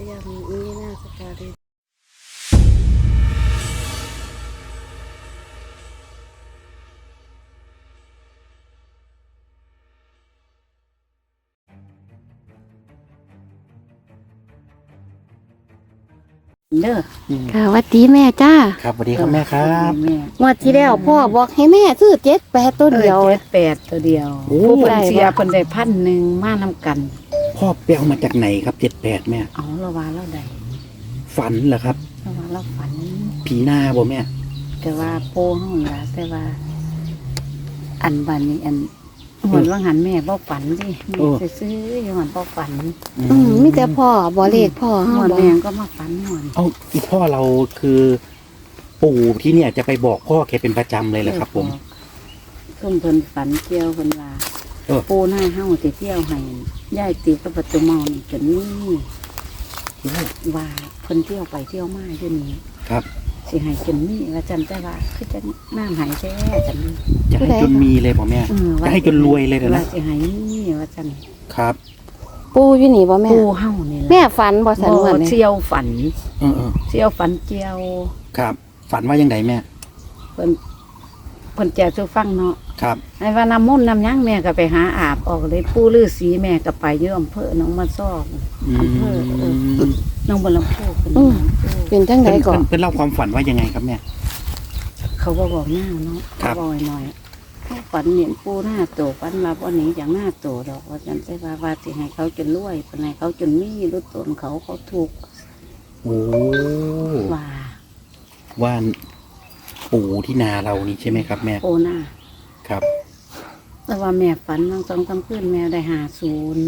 สยามีอิมินาสการิเด้อค่ะหวัดดีแม่จ้าครับสวัสดีครับแม่ครับแม่งวดที่แล้วพ่อบอกให้แม่ซื้อเจ็ดแปดตัวเดียวเจ็ดแปดตัวเดียวโอ้ผู้เพิ่นเสียบ่เพิ่นได้พันหนึ่งมานํกัน พ่อไปเอามาจากไหนครับเจ็ดแปดแม่เอาละว่าเราได้ฝันเหรอครับละว่าเราฝัน ผีหน้าบ่แม่ แต่ว่าโป้ห้องละแต่ว่า อันบันนี้อันหวนว่าหันแม่บ่ฝันดิแม่ซื้อๆอยู่หันบ่ฝันอืมมีแต่พ่อบ่เลขพ่อหเฮาวนบ่แม่ก็มาฝันหวนเอาอีพ่อเราคือ ปู่ที่เนี่ยจะไปบอกพ่อแกเป็นประจำเลยเหรอครับ ผม ซุ่มเพิ่นฝันเที่ยวเพิ่นว่าเออ ปูหน้าเฮาสิเที่ยวให้ ยายตีกับประตูเมานี่จนนี่ว่าเพิ่นเที่ยวไปเที่ยวมาอยู่นี่ครับ สิให้จนนี่ว่าจันแต่ว่าคือจะน้ำหายแท้จันนี่จะให้จนมีเลยบ่แม่เออว่าจะให้จนรวยเลยเหรอนะว่าสิให้นี่ว่าจันครับปูอยู่นี่บ่แม่ ปูเฮานี่ล่ะแม่ฝันบ่สันบ่วันนี้เที่ยวฝัน เออเออเที่ยวฝันเจียวครับ ฝันว่ายังไงแม่ เพิ่น เพิ่นแจกสู่ฟังเนาะครับ ไอ้ว่าน้ำมนต์น้ำหยังแม่ก็ไปหาอาบออกเลยปู่ฤาษีแม่ก็ไปอยู่อำเภอหนองมาซอกอือำเภอเออมหนองบัวลำพูขึ้นอืมามเป็นจังไดเพิ่นก่อนเพิ่นเพิ่นเล่าความฝันว่ายังไงครับแม่ เขาบ่บอกหน้าเนาะครัเขาบ บอกหน่อยเขาฝันเห็นปูหน้าโตฝันมาวันนี้อย่างหน้าโตดอกว่าจันใช่ว่าว่าสิให้เขาจนรวยปานให้เขาจนมีรู้ตนเขาเขาถูกโอ้ว่าว่า ปู่ที่นาเรานี่ใช่ไหมครับแม่โอหน้าครับ แต่ว่าแม่ฝันตั้งสองสามคืนแม่ได้หาศูนย์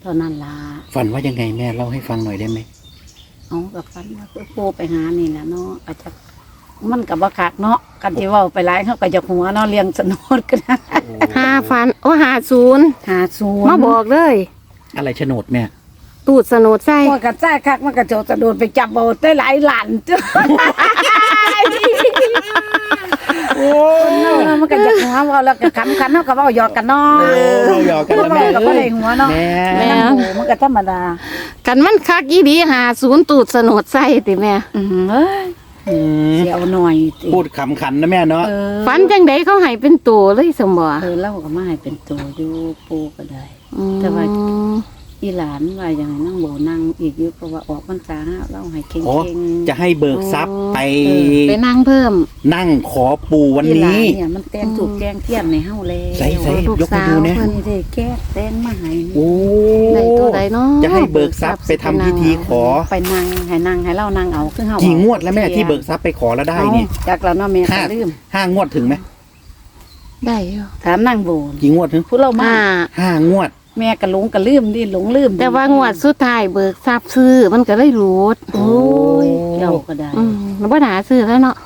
เท่านั้นละฝันว่ายังไงแม่เล่าให้ฟังหน่อยได้ไหมเอากับฝันว่าคือปูไปหานี่แหละเนาะอาจจะมันกับบักคักเนาะกันที่เว่าไปหลายเขาก็จะหัวเนาะเลี้ยงสนุดกันนะหาฝันโอ้หาศูนย์หาศูนย์มาบอกเลย อะไรโฉนดแม่ตูดสนุดใส่โอ้ยกระจ้ายคักมันกระโจดกระโดดไปจับเอาได้หลายหลานจ้ะ โอ้เนาะมันก็จะหัวเว่าแล้วก็ขำขันเนาะก็เว่าหยอกกันเนาะเออหยอกกันนะแม่เว้าก็บ่ได้หัวเนาะแม่แม่นหูมันก็ธรรมดากันมันคักอีดีหาศูนย์ตูดสนุดใส่ติแม่อืมเอ้ยอืมเสียวหน่อยติพูดขำขันนะแม่เนาะเออฝันจังไดเขาให้เป็นตัวเลยสมบ่เออเล่าก็มาให้เป็นตัวอยู่ปูก็ได้อืมแต่ว่า อีหลานว่าอย่างไรนั่งโบนั่งอีกอยู่เพราะว่าออกพรรษาเล่าให้เก่โอ้งๆจะให้เบิกทรัพย์ไปเออไปนั่งเพิ่มนั่งขอปู่วันอีหลานี้ เนี่ยมันแต่งถูกแกงเทียมในเฮาแล้วใส่ใส่ลูกยกมาดูเนี่ยสาวนี่ได้แก้แต่งมาให้โอ้ ในตัวใดเนาะจะให้เบิกทรัพย์ไปทำพิธีขอ ไปนั่งให้นั่งให้เล่านั่งเอาคือเฮากี่งวดแล้วแม่ที่เบิกทรัพย์ไปขอแล้วได้เนี่ยอาจากเราเนาะแม่ห้าก็ลืมห้างวดถึงไหมได้อยู่ถามนั่งโบนกี่งวดถึง ผู้เรามาอ่าห้างวด แม่ก็หลงก็ลืมดิหลงลืมแต่ว่างวดสุดท้ายเบิกทรัพย์ซื้อมันก็เลยรูดโอ้ยเจ้าก็ได้อืมแล้วบ่หาซื้อแล้วเนาะ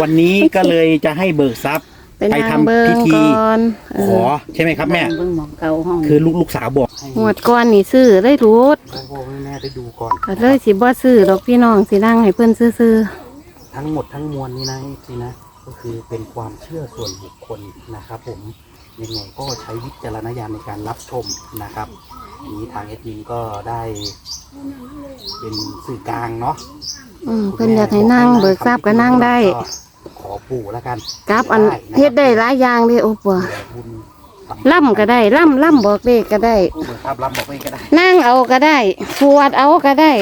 วันนี้ก็เลยจะให้เบิกทรัพย์ เป็นไปทางทำเบิพิงธี ก่อนเอขออใช่ไหมครับแม่ เบิ่งหมองเก่าห้องคือลูกลูกสาวบอกให้งวดก่อนนี่ซื้อได้รูดให้พ่อให้แม่ได้ดูก่อน ก็เลยสิบ่ซื้อดอกพี่น้องสินั่งให้เพิ่นซื้อทั้งหมดทั้งมวลนี้นะจริงๆนะ ก็คือเป็นความเชื่อส่วนบุคคลนะครับผม ยังไงก็ใช้วิจารณญาณในการรับชมนะครับนี้ทางเอดมินก็ได้เป็นสื่อกลางเนาะๆอืมเพิ่นอยากให้นั่งเบิกทรัพย์ก็นั่งได้ขอปู่แล้วกันกับอันได้ะเฮ็ดได้หลายอย่างเด้โอ้ปัวบุญสำล่ำก็ได้ล่ำล่ำบอกเลขก็ได้เบิกทรัพย์รับบอกไปก็ได้ นั่งเอาก็ได้สวดเอาก็ได้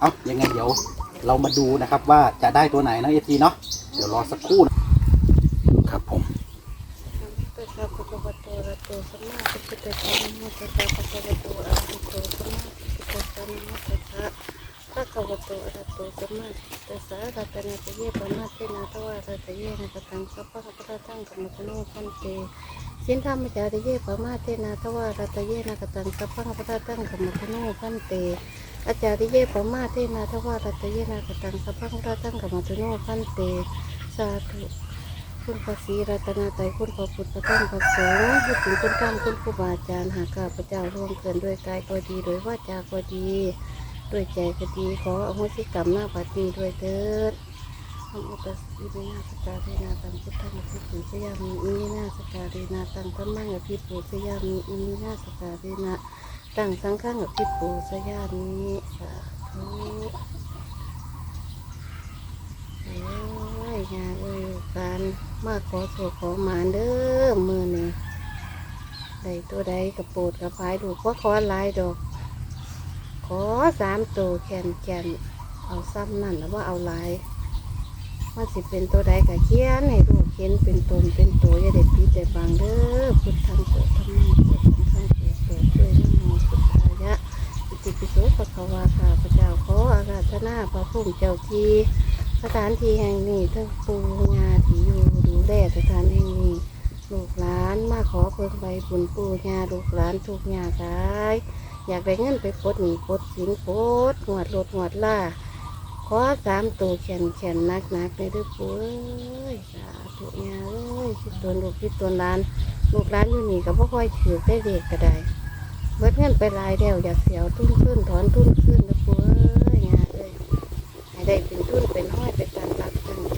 เอายังไงเดี๋ยวเรามาดูนะครับว่าจะได้ตัวไหนนะเอทีเนาะ เดี๋ยวรอสักครู่นะครับผม พระกวโตอะระโตสัมมาสัมพุทธัสสะรัตนาตเยปมาเทนาทวารัตเยนะกตังสัพพะพุทธทังกัมมะโนพันเตสินธรรมจาริเยปมาเทนาทวารัตเยนะกตังสัพพะพุทธทังกัมมะโนพันเตอาจาริเย่ปมาเทนาทวารัตเยนะตังสัพพะพุทธทังกัมมะโนพันเต สาธุ คุณพระศรีรัตนาไตรคุณพระพุทธพระธรรมพระสงฆ์พูดถึงคุณธรรมคุณครูบาอาจารย์หากข้าพเจ้าร่วงเกินด้วยกายก็ดีโดยว่าจาก็ดี ด้วยใจก็ดีขออโหสิกรรมหน้าปัดนี้ด้วยเถิดธรรมตัสสิวินาสการีนาตังพุทธังอภิปุสยามีอิมินาสการีนาตังธรรมังอภิปุสยามีอิมินาสการีนาตังสังฆังกับพี่ปู่สยามีสาธุโอ้ยงานเลยการ มาขอโชคขอหมานเด้อมือนี่ใส่ตัวใดกระโปดกระพายดูว่าขอลายดอก ขอสามตัวแขนแขนเอาซ้ำนั่นแล้วว่าเอาลายว่าสิเป็นตัวใดกะเขียนให้ลูเขียนเป็นตนเป็นตัวอย่าเด็ดปีแต่บางเด้อพุทธังโตธรรมังโตสังฆังโตโตด้วยนะโมพุทธายะอิติปิโสปะคะวาข้าพระเจ้าขออาราธนาพระพุ่มเจ้าทีสถานที่แห่งนี้ทั้งปูญาที่อยู่ดู แลสถานแห่งนี้ลูกหลานมาขอเพิ่งใบบุญปูญาลูกหลานทุกอย่างกายอยากได้เงินไปปลดหนี้ปลดสินปลดหวดรถหวดล่าขอสามตัวแขนแขนนักนักๆเลยเด้วยปู่เอ้ยสาธุยาเอ้ยสิตัวลูกสิตัวหลาน ลูกหลานอยู่นี่ก็บ่ค่อยถือได้เด็กก็ได้เบิดเงินไปลายแล้วอยากเสียวทุ่นขึ้นถอนทุ่นขึ้นนะปู่เอ้ยยาเอ้ยให้ได้เป็นทุนเป็นห้อยเป็นการรักตั้งโช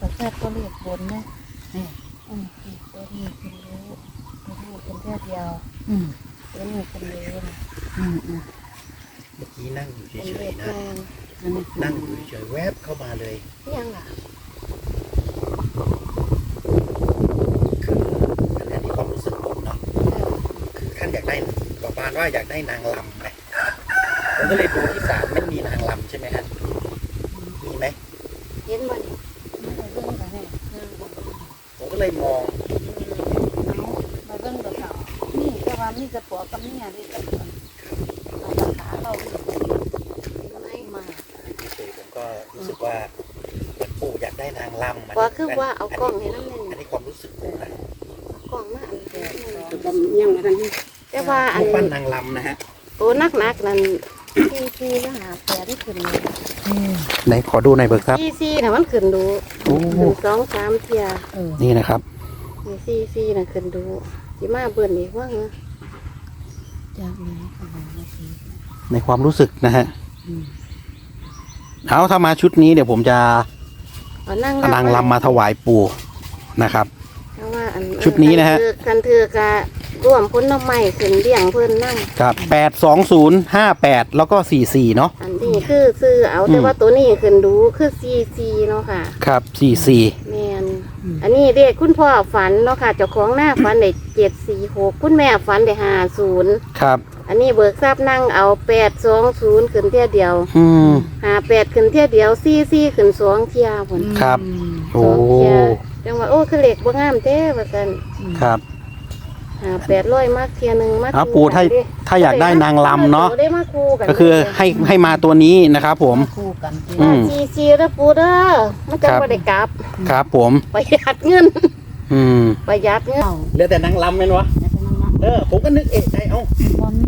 กับแซ่บก็เรียกบนนะอืมตัวนี้เป็นรู้ตัวนี้เป็นแค่เดียวอืมตัวนี้เป็นรู้นะอืมอืมเมื่อกี้นั่งอยู่เป็นเฉเรียยกๆนะแรงอันนี้นั่งอยู่เฉยๆแวบเข้ามาเลยยังล่ะคืออันนี้ความรู้สึกผมเนาะคือท่านอยากได้ประมาณว่าอยากได้นางลำไงผมก็เลยดูที่ศาลไม่มีนางลำใช่ไหมฮะมีไหมเห็นบ่นี่ ไม่ได้เบิ่งกันแน่ ผมก็ เลยมองเอามาเบิ่งกับเขานี่แต่ว่ามีกระปัวกับเมียที่กับคนเอาราคาเราอยู่ไม่มาเฉยๆผมก็รู้สึกว่าเหมือนปู่อยากได้นางลำมันว่าคือว่าเอากล้องให้น้ำเน่นอันนี้ความรู้สึกผมนะกล้องมาอันเดียวจะยังมาทันทีแต่ว่าอัรูนปปั้นนางลำนะฮะตัวนักนักๆนั่นซีซีก็หาแผนขึ้นเลยไหนขอดูหน่อยเบิกครับซีซีน่ะมันขึ้นดู โอ้ขึ้นสองสามเทียเออนี่นะครับนี่ซีซีน่ะขึ้นดูสิมาเบิ่นอีกว่าเหรอจากไหนก็บอกว่าสิในความรู้สึกนะฮะอืมเอาถ้ามาชุดนี้เดี๋ยวผมจะเอานั่งเอานางลำมาถวายปู่นะครับ เพราะว่าอันชุดนี้นะฮะคันเถือกะ ร่วมพ้นน้ำใหม่ขึ้นเลี้ยงเพิ่นนั่งครับแปดสองศูนย์ห้าแปดแล้วก็สี่สี่เนาะ อันนี้คือซื้อเอาแต่ว่าตัวนี้ขึ้นดูคือซีซีเนาะค่ะครับสี่สี่แมนอันนี้เด็กคุณพ่อฝันเนาะค่ะเจ้าของหน้าฝันได้เจ็ดสี่หกคุณแม่ฝันได้ห้าศูนย์ครับ อันนี้เบิกทราบนั่งเอาแปดสองศูนย์ขึ้นเที่ยเดียวอืมหาแปดขึ้นเที่ยเดียวซี่ซี่ขึ้นสองเที่ยผลครับโอ้สองเที่ยจังว่าโอ้คือเหล็กบ่งามเต้ว่ากันครับ หาแปดร้อยมากเที่ยหนึ่งมากเอาปู่ถ้าถ้าอยากได้นางลำเนาะได้มาคู่กันก็คือให้ให้มาตัวนี้นะครับผม คู่กันสิอืม ซีซีแล้วปูเด้อมันจะครับบ่ได้กลับ ครับผม ประหยัดเงิน อืม ประหยัดเงินเอาเหลือแต่นางลำเป็นวะ แล้วก็นั่งนับเออ ผมก็นึกเอะใจเอ้าความทำไม